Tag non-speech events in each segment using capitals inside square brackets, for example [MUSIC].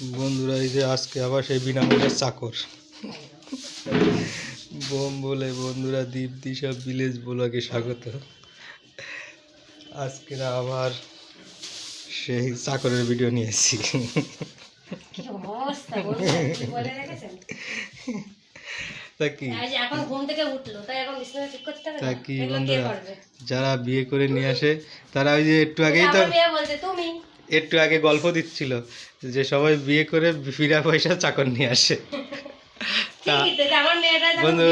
বন্ধুরা এই যে আজকে আবার সেই বিনামূল্যের চাকর। বোম বলে বন্ধুরা দীপ দিশা ভিলেজ ব্লগে স্বাগত। আজকে আবার সেই চাকরের ভিডিও নিয়ে এসেছি কি অবস্থা বলুন, কি বলে রেখেছেন? তা কি? আজ এখন ঘুম থেকে উঠল তাই এখন বিছানা ঠিক করতে হবে তা না? কি এগুলো কে বন্ধুরা যারা বিয়ে করে নিয়ে আসে তারা ওই যে একটু আগেই তো তুমি একটু আগে গল্প দিচ্ছিল যে সবাই বিয়ে করে ফিরা পয়সা চাকর নিয়ে আসে। [LAUGHS] ঠিকই তো, যে আমার মেয়েটা যখন বন্ধু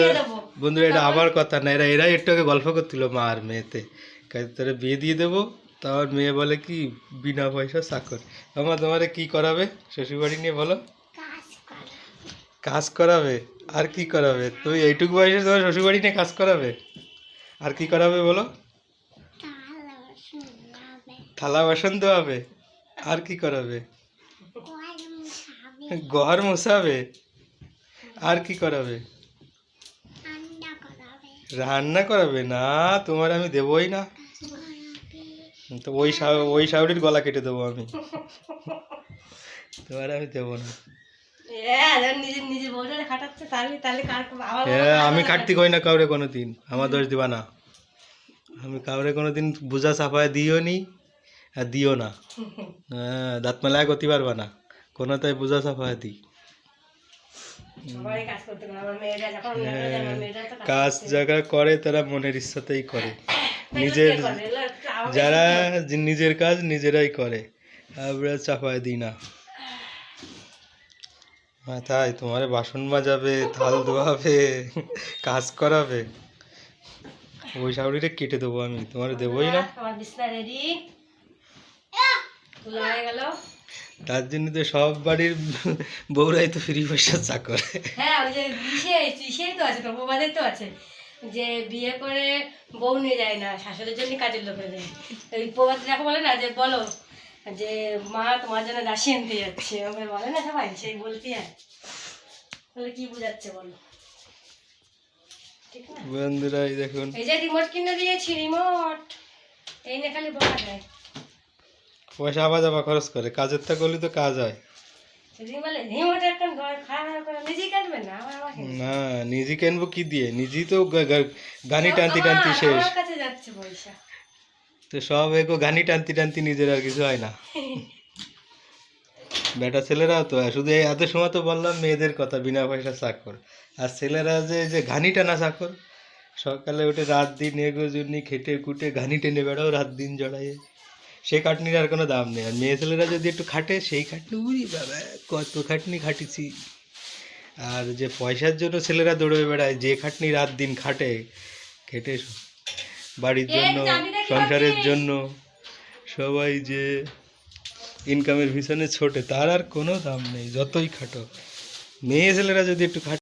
বন্ধুরা এটা আমার কথা না এরা এরাই একটু আগে গল্প করছিল মা আর মেয়েতে। কাজে তোরা বিয়ে দিয়ে দেবো তা আমার মেয়ে বলে কি বিনা পয়সা চাকর। আমার তোমারে কি করাবে? শ্বশুরবাড়ি নিয়ে বলো। কাজ করাবে। আর কি করাবে? তুই এইটুকু বয়সে তোমার শ্বশুরবাড়ি নিয়ে কাজ করাবে? আর কি করাবে বলো? থালা বাসন ধোয়াবে? আর কি করাবে? ঘর মোছাবে? আর কি করাবে? রান্না করাবে। না তোমার আমি দেবই না। তো ওই ওই শাউরির গলা কেটে দেবো আমি। তোমার আমি দেবো না। আমি কাটতে কই না কাউরে কোনো দিন আমার দোষ দিবা না। আমি কাউরে কোনো দিন বোঝা চাপায় দিও নি। আর দিও না। হ্যাঁ দাঁত মেলায় করতে পারবা না। কোনো তাই বোঝা দিই সবাই কাজ কাজ যারা করে তারা মনের ইচ্ছাতেই করে। [COUGHS] নিজের যারা নিজের কাজ নিজেরাই করে আমরা চাপায় দিই না। তাই তোমার বাসন মাজাবে থাল ধোয়াবে [LAUGHS] কাজ করাবে। ওই শাউরিটা কেটে দেবো আমি তোমার দেবোই না। আমার বিছনা রেডি তুলা হয়ে গেল। তার জন্য তো সব বাড়ির বউরাই তো ফ্রি পয়সা চাকর হ্যাঁ ওই যে ইসে তো আছে তো আছে। যে বিয়ে করে বউ নিয়ে যায় না শাশুড়ির জন্য কাজের লোক হয়ে যায়। ওই প্রবাদ যাকে বলে না যে বলো যে মা তোমার জন্য দাসী আনতে যাচ্ছে। বলে না সবাই সেই বলতে হয়। তাহলে কি বোঝাচ্ছে বলো। ঠিক না? বন্ধুরা এই দেখুন। এই যে রিমোট কিনে দিয়েছি রিমোট। এই না খালি বলা যায় পয়সা আবার যাবা খরচ করে কাজের তা করলে তো কাজ হয়। না নিজে কিনবো কি দিয়ে? নিজেই তো গানি টানতি টানতি শেষ। তো সব এগো গানি টানতি টানতি নিজের আর কিছু হয় না। [LAUGHS] বেটা ছেলেরাও তো শুধু এই এত সময় তো বললাম মেয়েদের কথা বিনা পয়সা চাকর। আর ছেলেরা যে যে ঘানি টানা চাকর সকালে উঠে রাত দিন এগো জন্য খেটে কুটে ঘানি টেনে বেড়াও রাত দিন জড়াইয়ে। সেই খাটনির আর কোনো দাম নেই। আর মেয়ে ছেলেরা যদি একটু খাটে সেই খাটনি উড়ি বাবা কত খাটনি খাটিছি। আর যে পয়সার জন্য ছেলেরা দৌড়ে বেড়ায় যে খাটনি রাত দিন খাটে খেটে বাড়ির জন্য সংসারের জন্য সবাই যে ইনকামের পিছনে ছোটে তার আর কোনো দাম নেই যতই খাটো। মেয়ে ছেলেরা যদি একটু খাটে